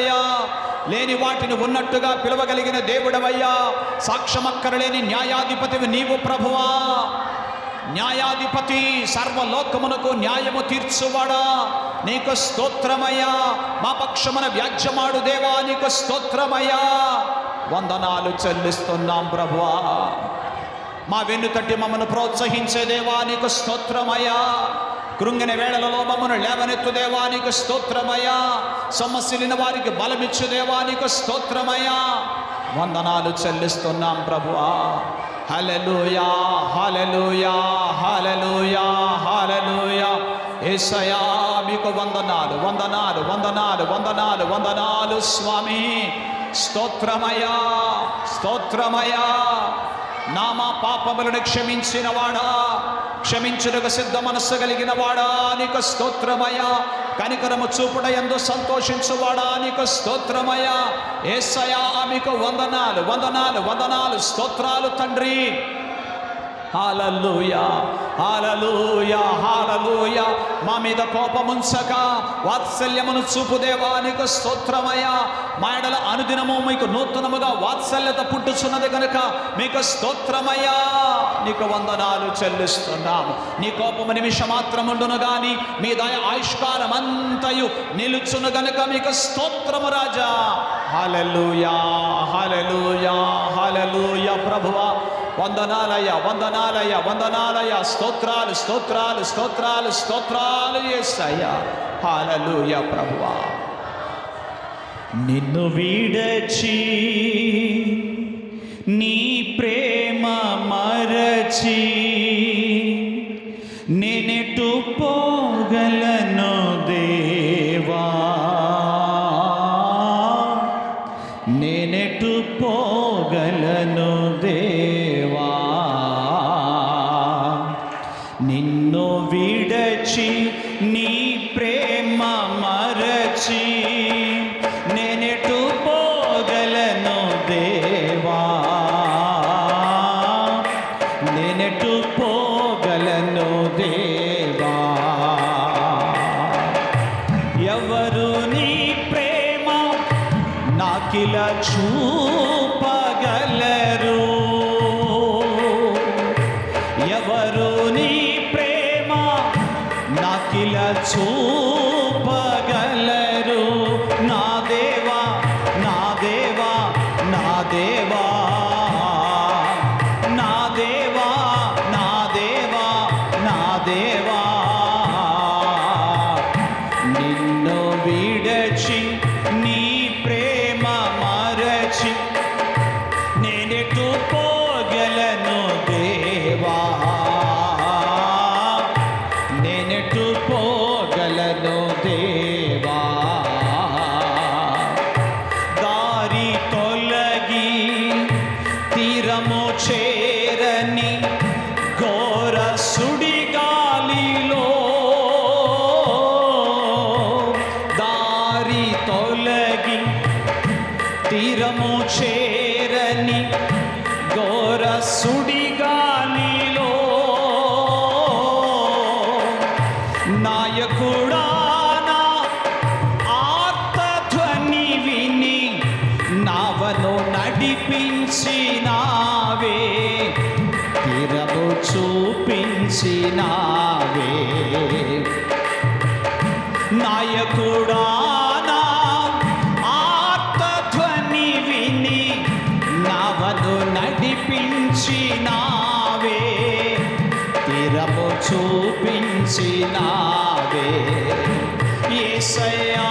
దేవుడవయ్యా. లేని వాటిని ఉన్నట్టుగా పిలవగలిగిన దేవుడవయ్యా. సాక్ష్యమక్కరలేని న్యాయాధిపతివి నీవు ప్రభువా. న్యాయాధిపతి సర్వలోకమునకు న్యాయము తీర్చువాడా. నీకు స్తోత్రమయ్యా. మా పక్షమున వ్యాజ్యమాడు దేవా నీకు స్తోత్రమయ్యా. వందనాలు చెల్లిస్తున్నాం ప్రభువా. మా వెన్నుతట్టి మమ్మను ప్రోత్సహించే దేవా నీకు స్తోత్రమయ్యా. కృంగిన వేళలో లోపమును లేవనెత్తు దేవానికి స్తోత్రమయ్యా. సమస్యలిన వారికి బలమిచ్చు దేవానికి స్తోత్రమయ్యా. వందనాలు చెల్లిస్తున్నాం ప్రభువా. హలలుయా హలలుయా హలలుయా హలలుయా ఏసయా మీకు వందనాలు వందనాలు వందనాలు వందనాలు వందనాలు స్వామి. స్తోత్రమయా స్తోత్రమయా నామా పాపములను క్షమించిన వాడా. క్షమించుటకు సిద్ధ మనస్సు కలిగిన వాడా నీకు స్తోత్రమయ్యా. కనికరము చూపుట ఎందు సంతోషించువాడా నీకు స్తోత్రమయ ఏసయా మీకు వందనాలు వందనాలు వందనాలు స్తోత్రాలు తండ్రి. హాలూయా హాలూయా హాలూయా. మా మీద కోపముంచక వాత్సల్యమును చూపు దేవానికి స్తోత్రమయ్యా. మా ఎడల అనుదినము మీకు నూతనముగా వాత్సల్యత పుట్టుచున్నది కనుక మీకు స్తోత్రమయ్యా. నీకు వందనాలు చెల్లిస్తున్నాము. నీ కోపము నిమిషం మాత్రముండును గాని మీ దయ ఆయుష్కాలం అంతయు నిలుచును గనుక మీకు స్తోత్రము రాజా. హలలుయా హలలుయా హలలుయా ప్రభువా. వందనాలయ వందనాలయ వందనాలయ స్తోత్రాలు స్తోత్రాలు స్తోత్రాలు స్తోత్రాలు ఎస్సయ్య హాలలుయ ప్రభువా. నిన్ను వీడచి నీ ప్రేమ మరచి నేనెటు పోగలను దేవా. నేనెటు పోగలను నేనెటు పోగలను దేవా నేనెటు పోగలను దేవా దారి తొలగి తీరము చేరని ఘోర సుడిగాలిలో దారి తొలగి తీరము చేరని నడిపించినావే తీరము చూపించినావే. నాయకుడా నా ఆర్తధ్వని విని నావను నడిపించినావే తీరము చూపించినావే. ఏసయ్యా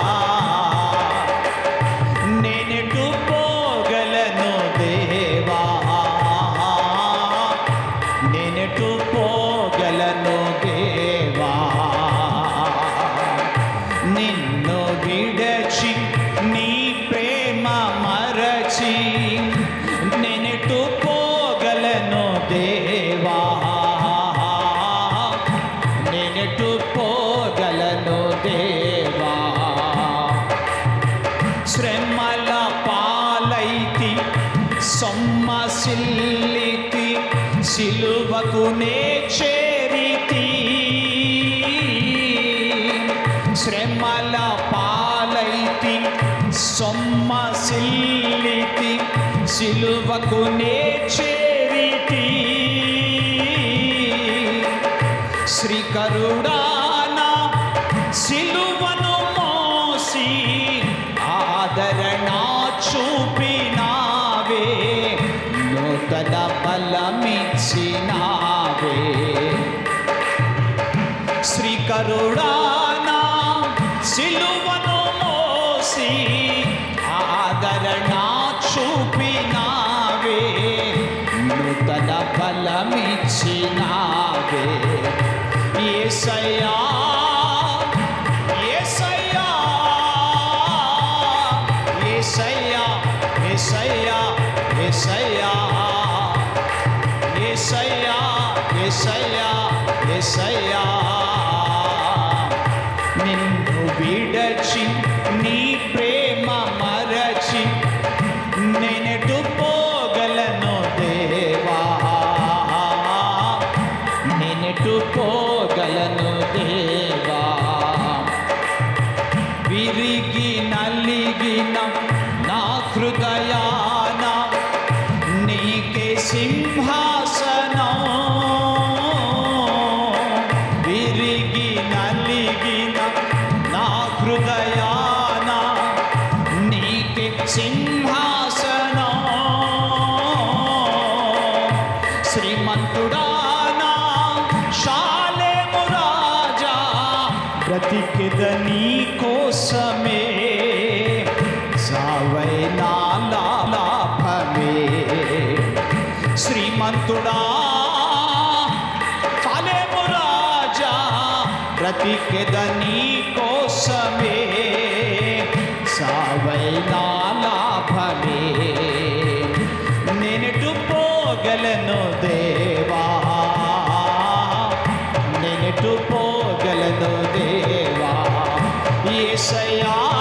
చెల్లితి సిలువకునే చేరితి. శ్రమల పాలైతి సొమ్మ సిల్లితి సిలువకునే చేరితి. శ్రీకరుడా సిలువన ఏసయ్యా ఏసయ్యా ఏసయ్యా. నిన్ను విడచి నీ सिंहासना। श्रीमंतुडाना शाले मुराजा ब्रतिकदनी को समे सावै नाला लाभवे श्रीमंतुडा शाले मुराजा ब्रतिकदनी को समे सावै పోగలను దేవా. నేనెటు పోగలను దేవా. ఏసయా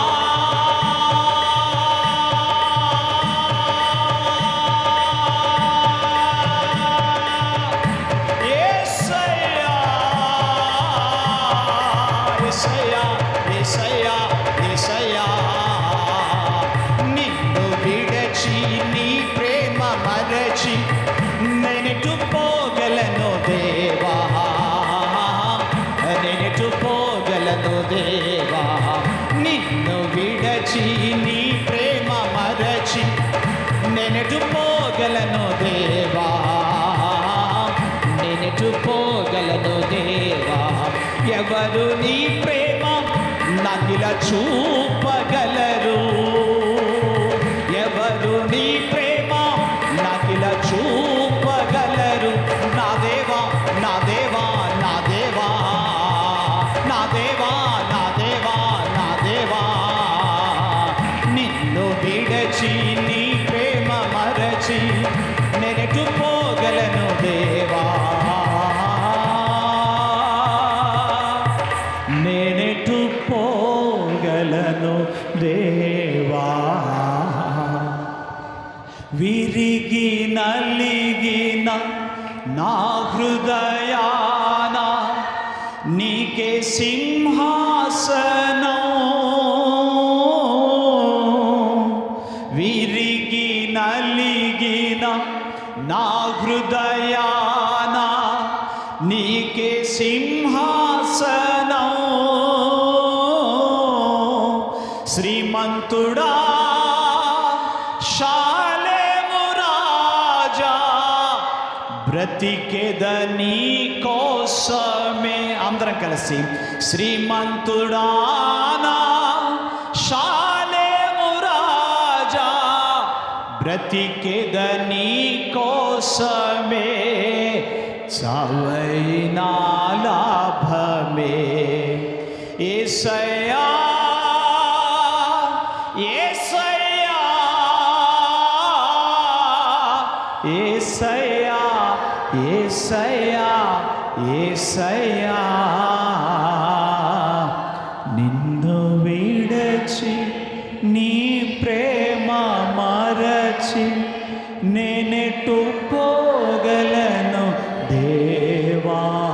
నేనెటు దేవా. ఎవరు నీ ప్రేమ నగిల చూపగలరు? ఎవరు నీ ప్రేమ నగిల చూపగలరు? నా దేవా నా దేవా నా దేవా. నా దేవా నా దేవా నా దేవా. నిన్ను విడచి విరిగి నలిగిన నా హృదయాన నీకే సింహాసనం. విరిగి నలిగిన నా హృదయాన నీకే సింహాసనం. శ్రీమంతుడా బ్రతికెదని కోసమే అందరం కలిసి శ్రీమంతుడానా షాలేమురాజా బ్రతికెదని కోసమే సవైనా లాభమే ఏసయా ఏసయ్యా ఏసయ్యా ఏసయ్యా. నిన్ను విడచి నీ ప్రేమ మరచి నేనెటు పోగలను దేవా.